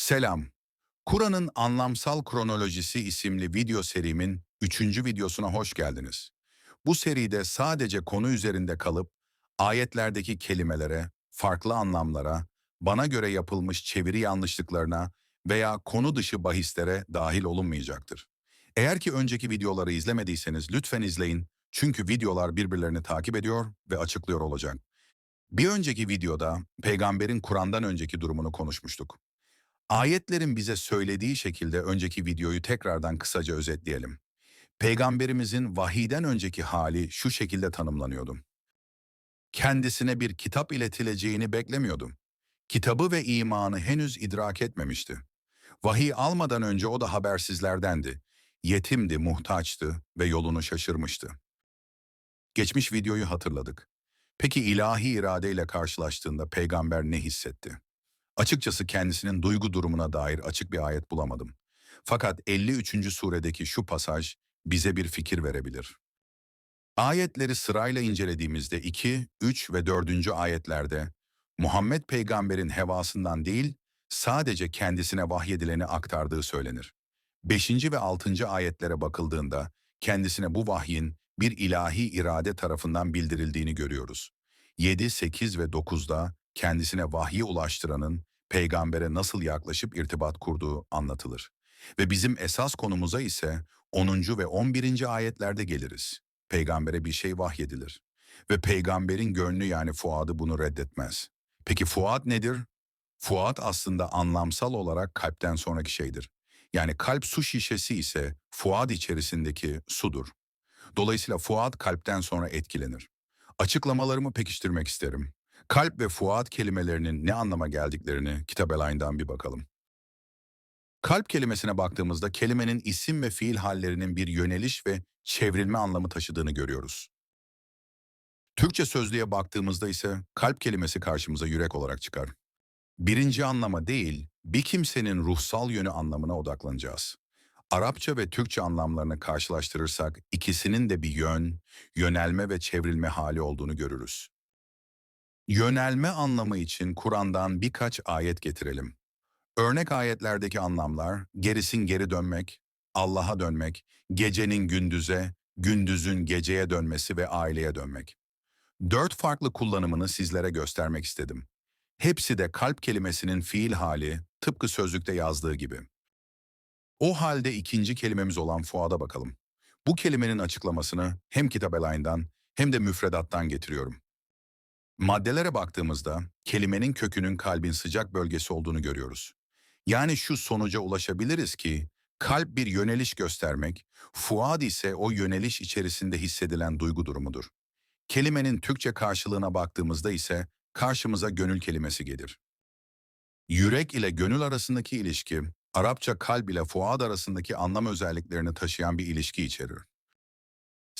Selam. Kur'an'ın Anlamsal Kronolojisi isimli video serimin 3. videosuna hoş geldiniz. Bu seride sadece konu üzerinde kalıp ayetlerdeki kelimelere, farklı anlamlara, bana göre yapılmış çeviri yanlışlıklarına veya konu dışı bahislere dahil olunmayacaktır. Eğer ki önceki videoları izlemediyseniz lütfen izleyin çünkü videolar birbirlerini takip ediyor ve açıklıyor olacak. Bir önceki videoda peygamberin Kur'an'dan önceki durumunu konuşmuştuk. Ayetlerin bize söylediği şekilde önceki videoyu tekrardan kısaca özetleyelim. Peygamberimizin vahiyden önceki hali şu şekilde tanımlanıyordu. Kendisine bir kitap iletileceğini beklemiyordu. Kitabı ve imanı henüz idrak etmemişti. Vahiy almadan önce o da habersizlerdendi. Yetimdi, muhtaçtı ve yolunu şaşırmıştı. Geçmiş videoyu hatırladık. Peki ilahi iradeyle karşılaştığında peygamber ne hissetti? Açıkçası kendisinin duygu durumuna dair açık bir ayet bulamadım. Fakat 53. suredeki şu pasaj bize bir fikir verebilir. Ayetleri sırayla incelediğimizde 2, 3 ve 4. ayetlerde Muhammed peygamberin hevasından değil, sadece kendisine vahyedileni aktardığı söylenir. 5. ve 6. ayetlere bakıldığında kendisine bu vahyin bir ilahi irade tarafından bildirildiğini görüyoruz. 7, 8 ve 9'da kendisine vahyi ulaştıranın peygambere nasıl yaklaşıp irtibat kurduğu anlatılır. Ve bizim esas konumuza ise 10. ve 11. ayetlerde geliriz. Peygambere bir şey vahyedilir. Ve peygamberin gönlü yani fuadı bunu reddetmez. Peki fuat nedir? Fuat aslında anlamsal olarak kalpten sonraki şeydir. Yani kalp su şişesi ise fuad içerisindeki sudur. Dolayısıyla fuat kalpten sonra etkilenir. Açıklamalarımı pekiştirmek isterim. Kalp ve fuat kelimelerinin ne anlama geldiklerini Kitabelayn'dan bir bakalım. Kalp kelimesine baktığımızda kelimenin isim ve fiil hallerinin bir yöneliş ve çevrilme anlamı taşıdığını görüyoruz. Türkçe sözlüğe baktığımızda ise kalp kelimesi karşımıza yürek olarak çıkar. Birinci anlama değil, bir kimsenin ruhsal yönü anlamına odaklanacağız. Arapça ve Türkçe anlamlarını karşılaştırırsak ikisinin de bir yön, yönelme ve çevrilme hali olduğunu görürüz. Yönelme anlamı için Kur'an'dan birkaç ayet getirelim. Örnek ayetlerdeki anlamlar gerisin geri dönmek, Allah'a dönmek, gecenin gündüze, gündüzün geceye dönmesi ve aileye dönmek. Dört farklı kullanımını sizlere göstermek istedim. Hepsi de kalp kelimesinin fiil hali, tıpkı sözlükte yazdığı gibi. O halde ikinci kelimemiz olan fuada bakalım. Bu kelimenin açıklamasını hem Kitabelayn'dan hem de müfredattan getiriyorum. Maddelere baktığımızda kelimenin kökünün kalbin sıcak bölgesi olduğunu görüyoruz. Yani şu sonuca ulaşabiliriz ki kalp bir yöneliş göstermek, fuad ise o yöneliş içerisinde hissedilen duygu durumudur. Kelimenin Türkçe karşılığına baktığımızda ise karşımıza gönül kelimesi gelir. Yürek ile gönül arasındaki ilişki, Arapça kalp ile fuad arasındaki anlam özelliklerini taşıyan bir ilişki içerir.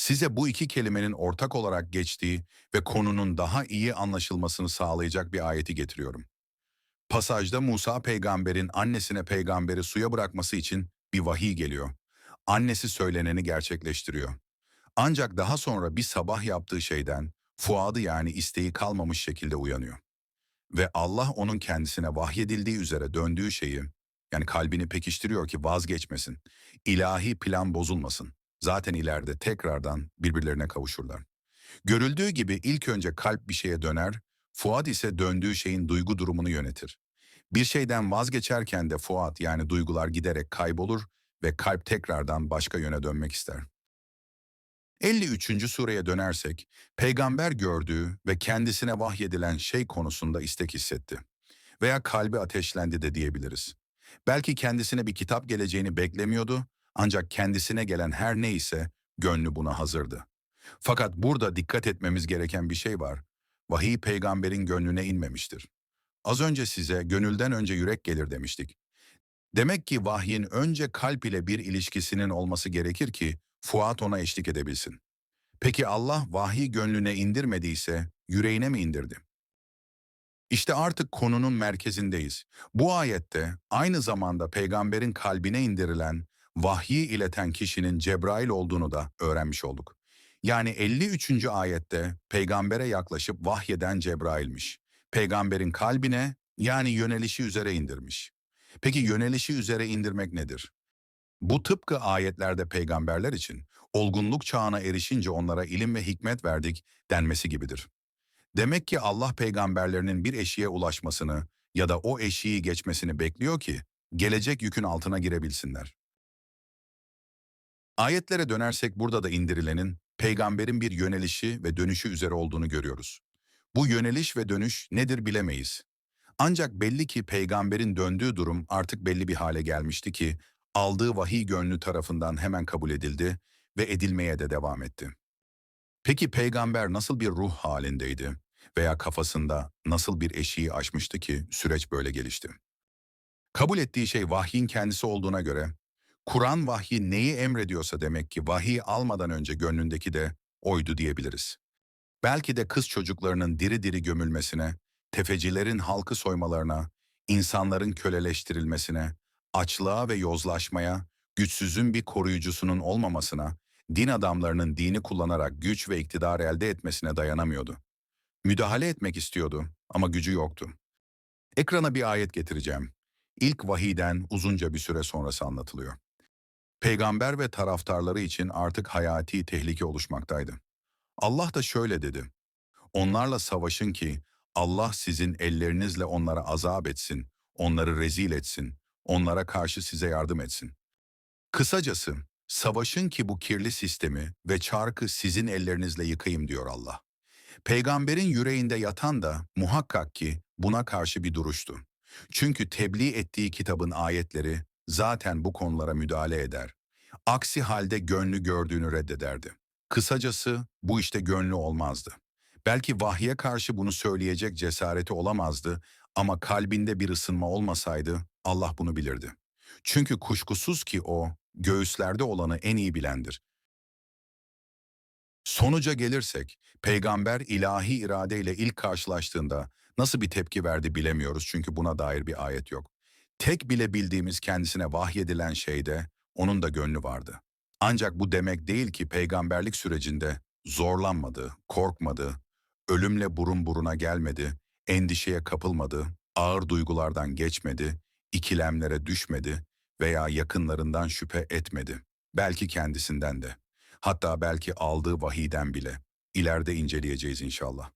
Size bu iki kelimenin ortak olarak geçtiği ve konunun daha iyi anlaşılmasını sağlayacak bir ayeti getiriyorum. Pasajda Musa peygamberin annesine peygamberi suya bırakması için bir vahiy geliyor. Annesi söyleneni gerçekleştiriyor. Ancak daha sonra bir sabah yaptığı şeyden, fuadı yani isteği kalmamış şekilde uyanıyor. Ve Allah onun kendisine vahyedildiği üzere döndüğü şeyi, yani kalbini pekiştiriyor ki vazgeçmesin, ilahi plan bozulmasın. Zaten ileride tekrardan birbirlerine kavuşurlar. Görüldüğü gibi ilk önce kalp bir şeye döner, Fuat ise döndüğü şeyin duygu durumunu yönetir. Bir şeyden vazgeçerken de Fuat yani duygular giderek kaybolur ve kalp tekrardan başka yöne dönmek ister. 53. sureye dönersek, peygamber gördüğü ve kendisine vahyedilen şey konusunda istek hissetti. Veya kalbi ateşlendi de diyebiliriz. Belki kendisine bir kitap geleceğini beklemiyordu ancak kendisine gelen her neyse gönlü buna hazırdı. Fakat burada dikkat etmemiz gereken bir şey var. Vahiy peygamberin gönlüne inmemiştir. Az önce size gönülden önce yürek gelir demiştik. Demek ki vahyin önce kalp ile bir ilişkisinin olması gerekir ki Fuat ona eşlik edebilsin. Peki Allah vahiy gönlüne indirmediyse yüreğine mi indirdi? İşte artık konunun merkezindeyiz. Bu ayette aynı zamanda peygamberin kalbine indirilen, vahyi ileten kişinin Cebrail olduğunu da öğrenmiş olduk. Yani 53. ayette peygambere yaklaşıp vahyeden Cebrail'miş. Peygamberin kalbine yani yönelişi üzere indirmiş. Peki yönelişi üzere indirmek nedir? Bu tıpkı ayetlerde peygamberler için olgunluk çağına erişince onlara ilim ve hikmet verdik denmesi gibidir. Demek ki Allah peygamberlerinin bir eşiğe ulaşmasını ya da o eşiği geçmesini bekliyor ki gelecek yükün altına girebilsinler. Ayetlere dönersek burada da indirilenin peygamberin bir yönelişi ve dönüşü üzere olduğunu görüyoruz. Bu yöneliş ve dönüş nedir bilemeyiz. Ancak belli ki peygamberin döndüğü durum artık belli bir hale gelmişti ki aldığı vahiy gönlü tarafından hemen kabul edildi ve edilmeye de devam etti. Peki peygamber nasıl bir ruh halindeydi veya kafasında nasıl bir eşiği aşmıştı ki süreç böyle gelişti? Kabul ettiği şey vahyin kendisi olduğuna göre, Kur'an vahyi neyi emrediyorsa demek ki vahiy almadan önce gönlündeki de oydu diyebiliriz. Belki de kız çocuklarının diri diri gömülmesine, tefecilerin halkı soymalarına, insanların köleleştirilmesine, açlığa ve yozlaşmaya, güçsüzün bir koruyucusunun olmamasına, din adamlarının dini kullanarak güç ve iktidar elde etmesine dayanamıyordu. Müdahale etmek istiyordu ama gücü yoktu. Ekrana bir ayet getireceğim. İlk vahiden uzunca bir süre sonrası anlatılıyor. Peygamber ve taraftarları için artık hayati tehlike oluşmaktaydı. Allah da şöyle dedi. Onlarla savaşın ki Allah sizin ellerinizle onlara azap etsin, onları rezil etsin, onlara karşı size yardım etsin. Kısacası savaşın ki bu kirli sistemi ve çarkı sizin ellerinizle yıkayım diyor Allah. Peygamberin yüreğinde yatan da muhakkak ki buna karşı bir duruştu. Çünkü tebliğ ettiği kitabın ayetleri zaten bu konulara müdahale eder. Aksi halde gönlü gördüğünü reddederdi. Kısacası bu işte gönlü olmazdı. Belki vahye karşı bunu söyleyecek cesareti olamazdı ama kalbinde bir ısınma olmasaydı Allah bunu bilirdi. Çünkü kuşkusuz ki o, göğüslerde olanı en iyi bilendir. Sonuca gelirsek, peygamber ilahi iradeyle ilk karşılaştığında nasıl bir tepki verdi bilemiyoruz çünkü buna dair bir ayet yok. Tek bile bildiğimiz kendisine vahyedilen şeyde onun da gönlü vardı. Ancak bu demek değil ki peygamberlik sürecinde zorlanmadı, korkmadı, ölümle burun buruna gelmedi, endişeye kapılmadı, ağır duygulardan geçmedi, ikilemlere düşmedi veya yakınlarından şüphe etmedi. Belki kendisinden de. Hatta belki aldığı vahiden bile. İleride inceleyeceğiz inşallah.